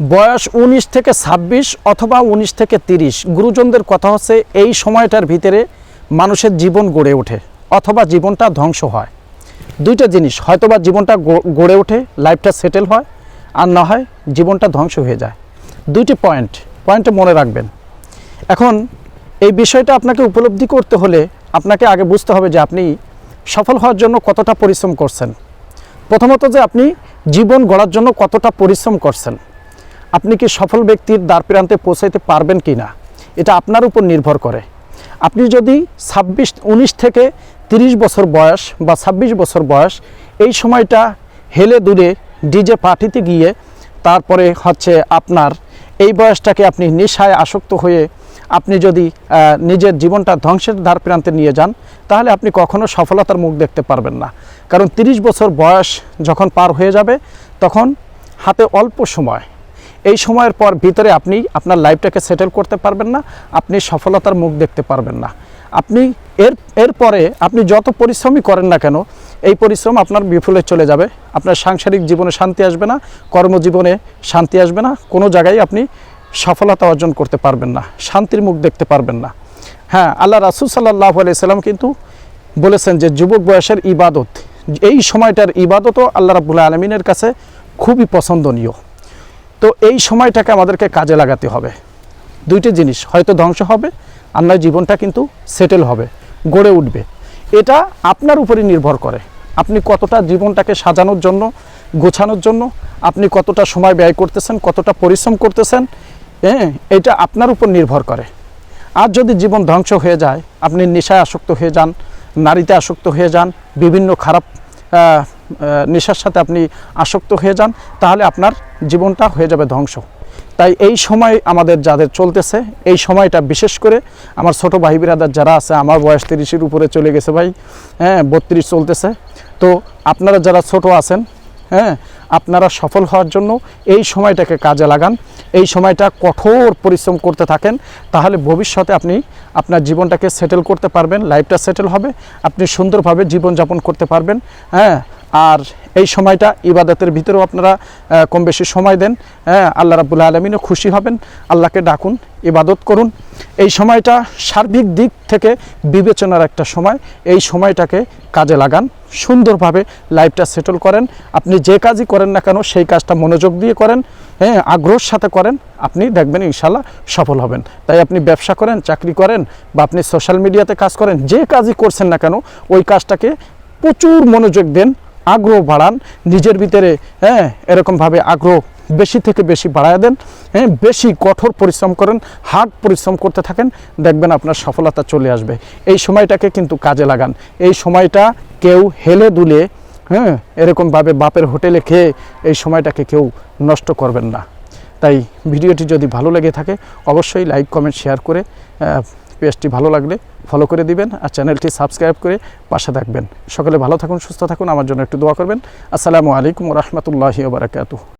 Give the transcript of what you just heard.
বয়স উনিশ থেকে ছাব্বিশ অথবা উনিশ থেকে তিরিশ। গুরুজনদের কথা হচ্ছে, এই সময়টার ভিতরে মানুষের জীবন গড়ে ওঠে অথবা জীবনটা ধ্বংস হয়। দুইটা জিনিস, হয়তোবা জীবনটা গড়ে ওঠে লাইফটা সেটেল হয়, আর না হয় জীবনটা ধ্বংস হয়ে যায়। দুইটি পয়েন্ট পয়েন্টে মনে রাখবেন। এখন এই বিষয়টা আপনাকে উপলব্ধি করতে হলে আপনাকে আগে বুঝতে হবে যে আপনি সফল হওয়ার জন্য কতটা পরিশ্রম করছেন। প্রথমত যে আপনি জীবন গড়ার জন্য কতটা পরিশ্রম করছেন। আপনি কি সফল ব্যক্তির দ্বার প্রান্তে পৌঁছাইতে পারবেন কি না এটা আপনার উপর নির্ভর করে। আপনি যদি ছাব্বিশ, উনিশ থেকে তিরিশ বছর বয়স বা ছাব্বিশ বছর বয়স, এই সময়টা হেলে দূরে ডিজে পার্টিতে গিয়ে তারপরে হচ্ছে আপনার এই বয়সটাকে আপনি নেশায় আসক্ত হয়ে আপনি যদি নিজের জীবনটা ধ্বংসের ধার প্রান্তে নিয়ে যান, তাহলে আপনি কখনো সফলতার মুখ দেখতে পারবেন না। কারণ তিরিশ বছর বয়স যখন পার হয়ে যাবে, তখন হাতে অল্প সময় এই সময়ের পর ভিতরে আপনি আপনার লাইফটাকে সেটেল করতে পারবেন না, আপনি সফলতার মুখ দেখতে পারবেন না। আপনি এর, এরপরে আপনি যত পরিশ্রমই করেন না কেন, এই পরিশ্রম আপনার বিফলে চলে যাবে, আপনার সাংসারিক জীবনে শান্তি আসবে না, কর্মজীবনে শান্তি আসবে না, কোনো জায়গায় আপনি সফলতা অর্জন করতে পারবেন না, শান্তির মুখ দেখতে পারবেন না। হ্যাঁ আল্লাহ রাসুল সাল্লাহ আলাইসাল্লাম কিন্তু বলেছেন যে যুবক বয়সের ইবাদত, এই সময়টার ইবাদতও আল্লাহ রাবুল্লাহ আলমিনের কাছে খুবই পছন্দনীয়। তো এই সময়টাকে আমাদেরকে কাজে লাগাতে হবে। দুইটি জিনিস, হয়তো ধ্বংস হবে, আর নয়, জীবনটা কিন্তু সেটেল হবে, গড়ে উঠবে। এটা আপনার উপরই নির্ভর করে। আপনি কতটা জীবনটাকে সাজানোর জন্য, গোছানোর জন্য, আপনি কতটা সময় ব্যয় করতেছেন, কতটা পরিশ্রম করতেছেন হ্যাঁ এটা আপনার উপর নির্ভর করে। আর যদি জীবন ধ্বংস হয়ে যায়, আপনি নেশায় আসক্ত হয়ে যান, নারীতে আসক্ত হয়ে যান, বিভিন্ন খারাপ নেশার সাথে আপনি আসক্ত হয়ে যান, তাহলে আপনার জীবনটা হয়ে যাবে ধ্বংস। তাই এই সময় আমাদের যাদের চলতেছে, এই সময়টা বিশেষ করে আমার ছোট ভাই বিরাদার যারা আছে, আমার বয়স তিরিশের উপরে চলে গেছে ভাই হ্যাঁ বত্রিশ চলতেছে। তো আপনারা যারা ছোট আছেন হ্যাঁ আপনারা সফল হওয়ার জন্য এই সময়টাকে কাজে লাগান। এই সময়টা কঠোর পরিশ্রম করতে থাকেন, তাহলে ভবিষ্যতে আপনি আপনার জীবনটাকে সেটেল করতে পারবেন লাইফটা সেটেল হবে, আপনি সুন্দরভাবে জীবনযাপন করতে পারবেন হ্যাঁ। আর এই সময়টা ইবাদতের ভিতরেও আপনারা কম বেশি সময় দেন। হ্যাঁ আল্লাহ রাবুল্লাহ আলমিনও খুশি হবেন। আল্লাহকে ডাকুন, ইবাদত করুন। এই সময়টা সার্বিক দিক থেকে বিবেচনার একটা সময়। এই সময়টাকে কাজে লাগান, সুন্দরভাবে লাইফটা সেটল করেন। আপনি যে কাজই করেন না কেন, সেই কাজটা মনোযোগ দিয়ে করেন। হ্যাঁ আগ্রহের সাথে করেন, আপনি দেখবেন ইনশাল্লাহ সফল হবেন। তাই আপনি ব্যবসা করেন, চাকরি করেন বা আপনি সোশ্যাল মিডিয়াতে কাজ করেন, যে কাজই করছেন না কেন, ওই কাজটাকে প্রচুর মনোযোগ দেন আগ্রহ বাড়ান, নিজের ভিতরে হ্যাঁ এরকমভাবে আগ্রহ বেশি থেকে বেশি বাড়ায় দেন হ্যাঁ বেশি কঠোর পরিশ্রম করেন, হার্ড পরিশ্রম করতে থাকেন, দেখবেন আপনার সফলতা চলে আসবে। এই সময়টাকে কিন্তু কাজে লাগান। এই সময়টা কেউ হেলে দুলে হ্যাঁ এরকমভাবে বাপের হোটেলে খেয়ে এই সময়টাকে কেউ নষ্ট করবেন না। তাই ভিডিওটি যদি ভালো লেগে থাকে, অবশ্যই লাইক, কমেন্ট, শেয়ার করে পেজটি ভালো লাগলে ফলো করে দিবেন আর চ্যানেলটি সাবস্ক্রাইব করে পাশে থাকবেন। সকলে ভালো থাকুন, সুস্থ থাকুন, আমার জন্য একটু দোয়া করবেন। আসসালামু আলাইকুম রহমতুল্লাহি বারাকাতু